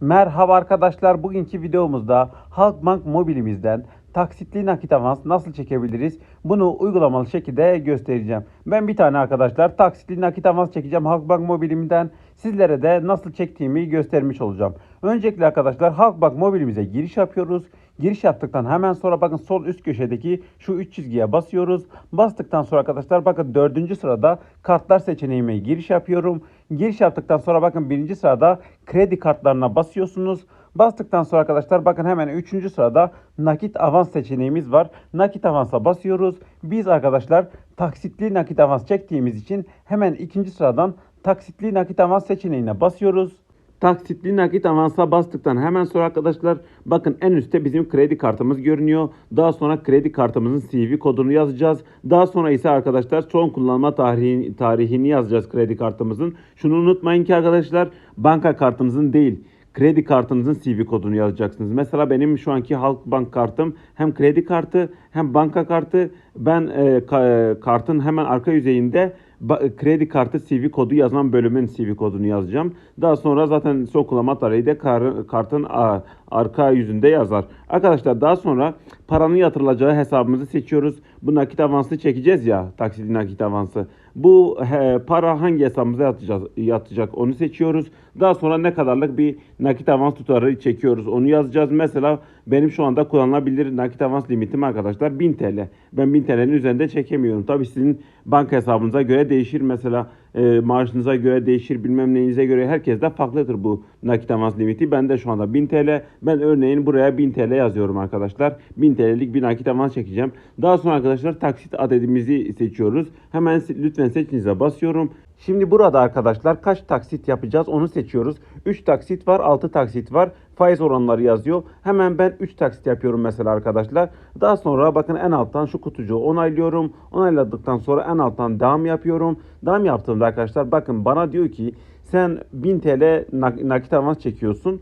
Merhaba arkadaşlar. Bugünkü videomuzda Halkbank mobilimizden taksitli nakit avans nasıl çekebiliriz? Bunu uygulamalı şekilde göstereceğim. Ben bir tane arkadaşlar taksitli nakit avans çekeceğim Halkbank mobilimden. Sizlere de nasıl çektiğimi göstermiş olacağım. Öncelikle arkadaşlar Halkbank mobilimize giriş yapıyoruz. Giriş yaptıktan hemen sonra bakın sol üst köşedeki şu üç çizgiye basıyoruz. Bastıktan sonra arkadaşlar bakın dördüncü sırada kartlar seçeneğime giriş yapıyorum. Giriş yaptıktan sonra bakın birinci sırada kredi kartlarına basıyorsunuz. Bastıktan sonra arkadaşlar bakın hemen 3. sırada nakit avans seçeneğimiz var. Nakit avansa basıyoruz. Biz arkadaşlar taksitli nakit avans çektiğimiz için hemen ikinci sıradan taksitli nakit avans seçeneğine basıyoruz. Taksitli nakit avansa bastıktan hemen sonra arkadaşlar bakın en üstte bizim kredi kartımız görünüyor. Daha sonra kredi kartımızın CV kodunu yazacağız. Daha sonra ise arkadaşlar son kullanma tarihi, tarihini yazacağız kredi kartımızın. Şunu unutmayın ki arkadaşlar banka kartınızın değil kredi kartınızın CV kodunu yazacaksınız. Mesela benim şu anki Halkbank kartım hem kredi kartı hem banka kartı. Ben e, ka- kartın hemen arka yüzeyinde ba- kredi kartı CV kodu yazan bölümün CV kodunu yazacağım. Daha sonra zaten son kullanma tarihi de kar- kartın a- arka yüzünde yazar. Arkadaşlar daha sonra paranın yatırılacağı hesabımızı seçiyoruz. Bu nakit avansı çekeceğiz ya taksitli nakit avansı. Bu he, para hangi hesabımıza yatacak, yatacak onu seçiyoruz. Daha sonra ne kadarlık bir nakit avans tutarı çekiyoruz onu yazacağız. Mesela benim şu anda kullanılabilir nakit avans limitim arkadaşlar 1000 TL. Ben 1000 TL'nin üzerinde çekemiyorum. Tabii sizin banka hesabınıza göre değişir. Mesela e, maaşınıza göre değişir bilmem neyinize göre herkes de farklıdır bu nakit avans limiti. Ben de şu anda 1000 TL. Ben örneğin buraya 1000 TL yazıyorum arkadaşlar. 1000 TL'lik bir nakit avans çekeceğim. Daha sonra arkadaşlar taksit adedimizi seçiyoruz. Hemen lütfen seçinize basıyorum. Şimdi burada arkadaşlar kaç taksit yapacağız onu seçiyoruz. 3 taksit var, 6 taksit var. Faiz oranları yazıyor. Hemen ben 3 taksit yapıyorum mesela arkadaşlar. Daha sonra bakın en alttan şu kutucuğu onaylıyorum. Onayladıktan sonra en alttan devam yapıyorum. Devam yaptığımda arkadaşlar bakın bana diyor ki sen 1000 TL nak- nakit avans çekiyorsun.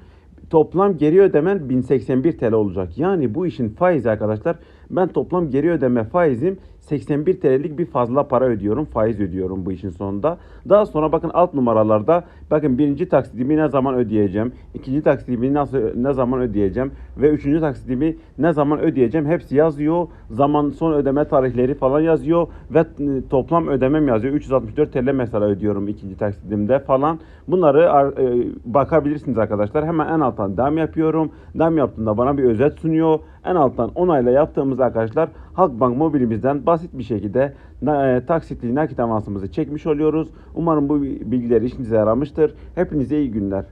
Toplam geri ödemen 1081 TL olacak. Yani bu işin faizi arkadaşlar ben toplam geri ödeme faizim 81 TL'lik bir fazla para ödüyorum. Faiz ödüyorum bu işin sonunda. Daha sonra bakın alt numaralarda bakın birinci taksitimi ne zaman ödeyeceğim. ikinci taksitimi nasıl ne zaman ödeyeceğim ve üçüncü taksitimi ne zaman ödeyeceğim hepsi yazıyor. Zaman son ödeme tarihleri falan yazıyor ve toplam ödemem yazıyor. 364 TL mesela ödüyorum ikinci taksitimde falan. Bunları ar- e, bakabilirsiniz arkadaşlar. Hemen en alttan devam yapıyorum. Devam yaptığımda bana bir özet sunuyor. En alttan onayla yaptığımız arkadaşlar Halkbank mobilimizden basit bir şekilde e, taksitli nakit avansımızı çekmiş oluyoruz. Umarım bu bilgiler işinize yaramıştır. Hepinize iyi günler.